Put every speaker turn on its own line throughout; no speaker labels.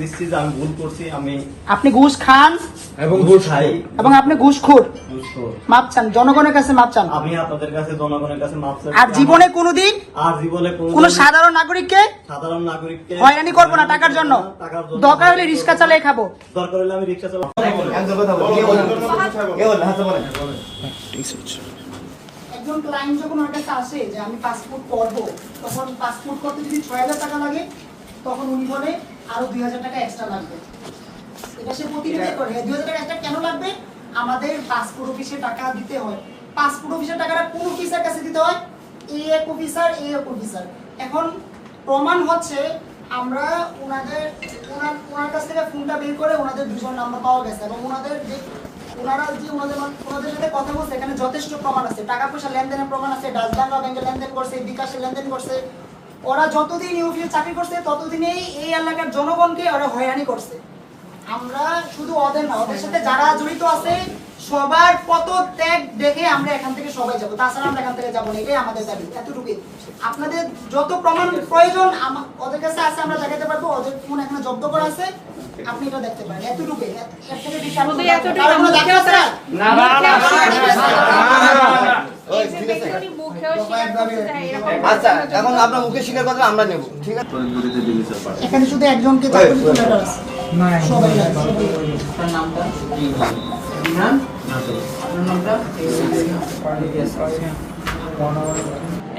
দিচ্ছি যে আমি ভুল করছি আমি
আপনি ঘুষ খান
এবং
ঘুষ খাই
এবং আপনি ঘুষখোর
ঘুষখোর।
মাপ চান জনগণের কাছে মাপ চান
আমি আপনাদের কাছে জনগণের কাছে মাপ চাই
আর জীবনে কোনোদিন
আর জীবনে কোনো
কোন সাধারণ নাগরিককে
সাধারণ নাগরিককে
হয়রানি করব না টাকার জন্য
টাকার জন্য
দরকার হলে রিক্সা চালিয়ে খাব
দরকার হলে আমি রিক্সা চালাবো
একজন ক্লায়েন্ট যখন আমার কাছে আসে যে আমি পাসপোর্ট করব তখন পাসপোর্ট করতে যদি ছয় হাজার টাকা লাগে তখন উনি বলে আরও দুই হাজার টাকা এক্সট্রা লাগবে। এটা সে প্রতিনিধি করে। দুই হাজার টাকা এক্সট্রা কেন লাগবে? আমাদের পাসপোর্ট অফিসে টাকা দিতে হয়। পাসপোর্ট অফিসের টাকাটা কোন অফিসার কাছে দিতে হয়? এ এক অফিসার এ এক অফিসার এখন প্রমাণ হচ্ছে আমরা ওনাদের ওনার ওনার কাছ থেকে ফোনটা বের করে ওনাদের দুজন নাম্বার পাওয়া গেছে এবং ওনাদের যে ওনারা যে ওনাদের ওনাদের সাথে কথা বলছে এখানে যথেষ্ট প্রমাণ আছে। টাকা পয়সা লেনদেনের প্রমাণ আছে। ডাচবাংলা ব্যাংকে লেনদেন করছে বিকাশে লেনদেন করছে। ওরা যতদিন অফিসে চাকরি করছে ততদিনেই এই এলাকার জনগণকে ওরা হয়রানি করছে আমরা শুধু ওদের না ওদের সাথে যারা জড়িত আছে সবার পদত্যাগ দেখে আমরা এখান থেকে সবাই যাব তাছাড়া আমরা এখান থেকে যাব না এটাই আমাদের দাবি এতটুকুই আপনাদের যত প্রমাণ প্রয়োজন ওদের কাছে আছে আমরা দেখাতে পারব ওদের ফোন এখানে জব্দ করা আছে আপনি এটা দেখতে পারেন এতটুকুই এর থেকে বেশি আর
শুধু
কোনো-
এতটুকু
কারও কোনো দাবি আছে?
আচ্ছা এখন আপনার মুখে স্বীকার কথা আমরা নেব ঠিক আছে?
এখানে শুধু একজনকে চাকরি দিতে letter আছে। সবাই লাগবে, সবাই লাগবে।
আপনার নামটা? ইমরান আপনার নামটা?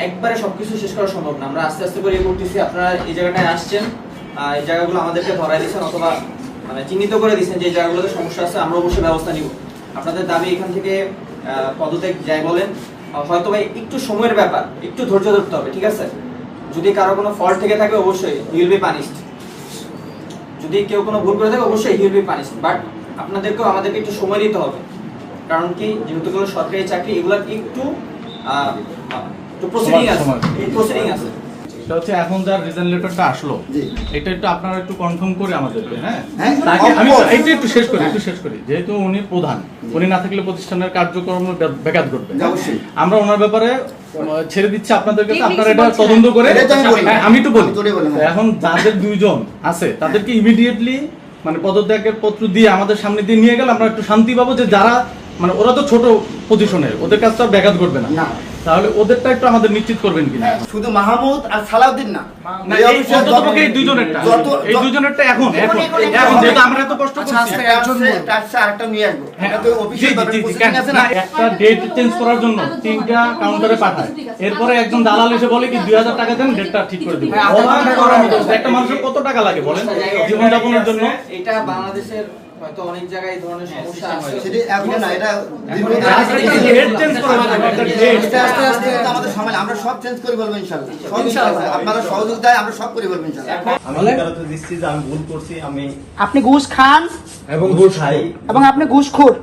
একবারে সবকিছু শেষ করা সম্ভব না। আমরা আস্তে আস্তে করে ইয়ে করতেছি। আপনারা এই জায়গাটায় আসছেন আহ, এই জায়গাগুলো আমাদেরকে ধরাই দিচ্ছেন অথবা মানে চিহ্নিত করে দিচ্ছেন যে জায়গাগুলোতে সমস্যা আছে আমরা অবশ্যই ব্যবস্থা নিব। আপনাদের দাবি এখান থেকে আহ, পদত্যাগ যাই বলেন হয়তো ভাই একটু সময়ের ব্যাপার একটু ধৈর্য ধরতে হবে ঠিক আছে? যদি কারও কোনো ফল্ট থেকে থাকে অবশ্যই হিউল বি পানিশড যদি কেউ কোনো ভুল করে থাকে অবশ্যই হিউল বি পানিশড বাট আপনাদেরকেও আমাদেরকে একটু সময় দিতে হবে। কারণ কি যেহেতু কোনো সরকারি চাকরি এগুলো একটু প্রসিডিং আছে।
এই
প্রসিডিং আছে।
সেটা হচ্ছে এখন যার লেটারটা আসলো এটা একটু আপনারা একটু কনফার্ম করে আমাদেরকে হ্যাঁ?
হ্যাঁ,
আমি একটু শেষ করি একটু শেষ করি। যেহেতু উনি প্রধান উনি না থাকলে প্রতিষ্ঠানের কার্যক্রম ব্যাঘাত ঘটবে। আমরা ওনার ব্যাপারে ছেড়ে দিচ্ছি আপনাদের কাছে আপনারা এটা তদন্ত করে
আমি।
হ্যাঁ, আমি একটু বলি।
আমি তোরে বলি, হ্যাঁ।
এখন যাদের দুইজন আছে তাদেরকে ইমিডিয়েটলি মানে পদত্যাগের পত্র দিয়ে আমাদের সামনে দিয়ে নিয়ে গেলে আমরা একটু শান্তি পাবো যে যারা মানে ওরা তো ছোট পজিশনের ওদের কাছে তো আর ব্যাঘাত ঘটবে না।
না।
তাহলে ওদেরটা একটু আমাদের নিশ্চিত করবেন কিনা?
শুধু মাহমুদ আর সালাউদ্দিন না। আচ্ছা।
হ্যাঁ, এরপরে একজন দালাল এসে বলে কি দুই হাজার টাকা দেন ডেটটা ঠিক করে দিবে একটা মানুষের কত টাকা লাগে বলেন? জীবনযাপনের জন্য?
এটা বাংলাদেশের হয়তো অনেক জায়গায় এই ধরনের সমস্যা আছে।
সেটি এখন না, এটা দীর্ঘ-
ডেট চেঞ্জ করার জন্য একটা ডেট
আস্তে আস্তে আস্তে আমাদের সময় আমরা সব চেঞ্জ করে বলব ইনশাল্লাহ সব আপনারা সহযোগিতায় আমরা সব করে বলব ইনশাল্লাহ
আমি স্বীকারোক্তি দিচ্ছি যে আমি ভুল করছি আমি
আপনি ঘুষ খান
এবং
ঘুষ খাই।
এবং আপনি ঘুষখোর।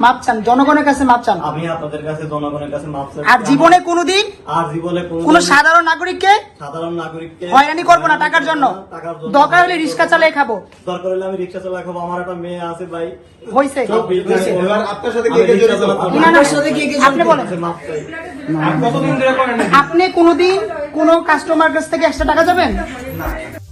মাপ চান জনগণের কাছে মাপ চান।
আমি আপনাদের কাছে জনগণের কাছে মাপ চাই।
আর জীবনে কোনোদিন
আর জীবনে কোনো
কোন সাধারণ নাগরিককে
সাধারণ নাগরিককে
হয়রানি করব না টাকার জন্য।
টাকার জন্য
দরকার হলে রিক্সা চালিয়ে খাব।
দরকার হলে আমি রিক্সা চালা খাব আমার একটা মেয়ে আছে ভাই।
এবার আপনার সাথে কে কে জড়িত?
আপনি কোনোদিন কোনো কাস্টমার কাছ থেকে একশো টাকা যাবেন?